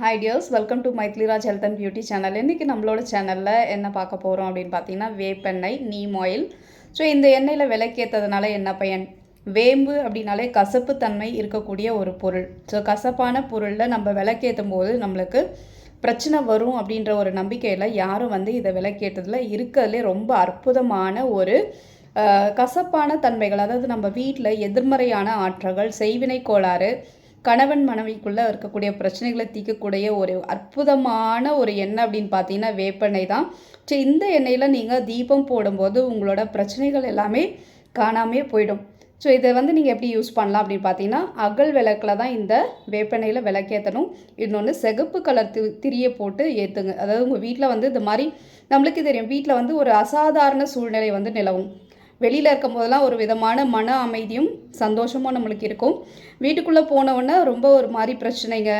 Hi dears welcome to Mythiliraj health and beauty channel இன்றைக்கி நம்மளோட சேனலில் என்ன பார்க்க போகிறோம் அப்படின்னு பார்த்தீங்கன்னா வேப்பெண்ணெய் நீம் ஆயில் ஸோ இந்த எண்ணெயில் விலைக்கேற்றதுனால என்ன பயன்? வேம்பு அப்படின்னாலே கசப்பு தன்மை இருக்கக்கூடிய ஒரு பொருள். ஸோ கசப்பான பொருளில் நம்ம விளக்கேற்றும் போது நம்மளுக்கு பிரச்சனை வரும் அப்படின்ற ஒரு நம்பிக்கையில் யாரும் வந்து இதை விளக்கேற்றதில் இருக்கிறதுலே ரொம்ப அற்புதமான ஒரு கசப்பான தன்மைகள். அதாவது நம்ம வீட்டில் எதிர்மறையான ஆற்றல்கள் செய்வினை கோளாறு கணவன் மனைவிக்குள்ளே இருக்கக்கூடிய பிரச்சனைகளை தீர்க்கக்கூடிய ஒரு அற்புதமான ஒரு எண்ணெய் அப்படின்னு பார்த்தீங்கன்னா வேப்பெண்ணெய் தான். ஸோ இந்த எண்ணெயில் நீங்கள் தீபம் போடும்போது உங்களோட பிரச்சனைகள் எல்லாமே காணாமே போயிடும். ஸோ இதை வந்து நீங்கள் எப்படி யூஸ் பண்ணலாம் அப்படின்னு பார்த்தீங்கன்னா அகல் விளக்கில் தான் இந்த வேப்பெண்ணெயில் விளக்கேற்றணும் இன்னொன்று செகப்பு கலர் தி திரியை போட்டு ஏற்றுங்க அதாவது உங்கள் வீட்டில் வந்து இந்த மாதிரி நம்மளுக்கு தெரியும் வீட்டில் வந்து ஒரு அசாதாரண சூழ்நிலை வந்து நிலவும். வெளியில் இருக்கும் போதெல்லாம் ஒரு விதமான மன அமைதியும் சந்தோஷமும் நம்மளுக்கு இருக்கும். வீட்டுக்குள்ளே போனவுடனே ரொம்ப ஒரு மாதிரி பிரச்சனைங்க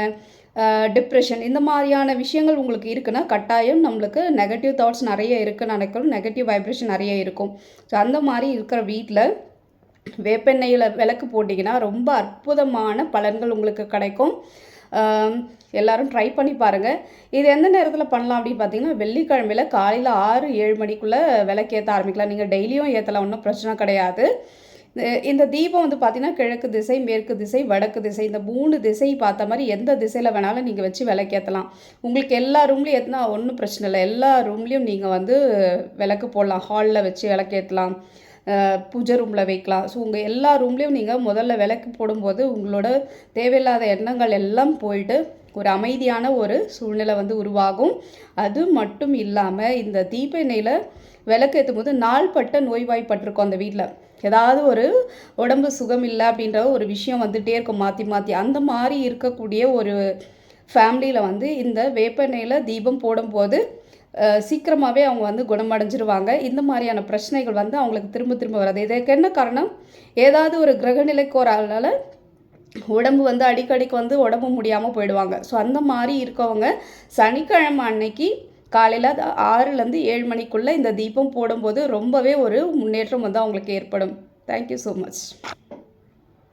டிப்ரெஷன் இந்த மாதிரியான விஷயங்கள் உங்களுக்கு இருக்குன்னா கட்டாயம் நம்மளுக்கு நெகட்டிவ் தாட்ஸ் நிறைய இருக்குன்னு நினைக்கிறோம் நெகட்டிவ் வைப்ரேஷன் நிறைய இருக்கும். ஸோ அந்த மாதிரி இருக்கிற வீட்டில் வேப்பெண்ணெயில் விளக்கு போட்டிங்கன்னா ரொம்ப அற்புதமான பலன்கள் உங்களுக்கு கிடைக்கும். எல்லோரும் ட்ரை பண்ணி பாருங்கள் இது எந்த நேரத்தில் பண்ணலாம் அப்படின்னு பார்த்தீங்கன்னா வெள்ளிக்கிழமையில் காலையில் ஆறு ஏழு மணிக்குள்ளே விளக்கேற்ற ஆரம்பிக்கலாம். நீங்கள் டெய்லியும் ஏற்றலாம் ஒன்றும் பிரச்சனை கிடையாது. இந்த தீபம் வந்து பார்த்திங்கன்னா கிழக்கு திசை மேற்கு திசை வடக்கு திசை இந்த மூணு திசை பார்த்த மாதிரி எந்த திசையில் வேணாலும் நீங்கள் வச்சு விளக்கேற்றலாம் உங்களுக்கு எல்லா ரூம்லேயும் ஏற்றினா ஒன்றும் பிரச்சனை இல்லை. எல்லா ரூம்லேயும் நீங்கள் வந்து விளக்கு போடலாம். ஹாலில் வச்சு விளக்கேற்றலாம் பூஜை ரூமில் வைக்கலாம். ஸோ உங்கள் எல்லா ரூம்லேயும் நீங்கள் முதல்ல விளக்கு போடும்போது உங்களோட தேவையில்லாத எண்ணங்கள் எல்லாம் போயிட்டு ஒரு அமைதியான ஒரு சூழ்நிலை வந்து உருவாகும். அது மட்டும் இல்லாமல் இந்த தீப எண்ணெயில் விளக்கு ஏற்றும் போது நாள்பட்ட நோய்வாய்ப்பட்டிருக்கோம் அந்த வீட்டில் ஏதாவது ஒரு உடம்பு சுகம் இல்லை அப்படின்ற ஒரு விஷயம் வந்துகிட்டே இருக்கும் மாற்றி மாற்றி அந்த மாதிரி இருக்கக்கூடிய ஒரு ஃபேமிலியில் வந்து இந்த வேப்பெண்ணெயில் தீபம் போடும்போது சீக்கிரமாகவே அவங்க வந்து குணமடைஞ்சிருவாங்க. இந்த மாதிரியான பிரச்சனைகள் வந்து அவங்களுக்கு திரும்ப திரும்ப வராது. இதுக்கு என்ன காரணம்? ஏதாவது ஒரு கிரகநிலை கோரால உடம்பு வந்து அடிக்கடிக்கு வந்து உடம்பு முடியாமல் போயிடுவாங்க. ஸோ அந்த மாதிரி இருக்கவங்க சனிக்கிழமை அன்னைக்கு காலையில் ஆறுலேருந்து ஏழு மணிக்குள்ளே இந்த தீபம் போடும்போது ரொம்பவே ஒரு முன்னேற்றம் வந்து அவங்களுக்கு ஏற்படும். Thank you so much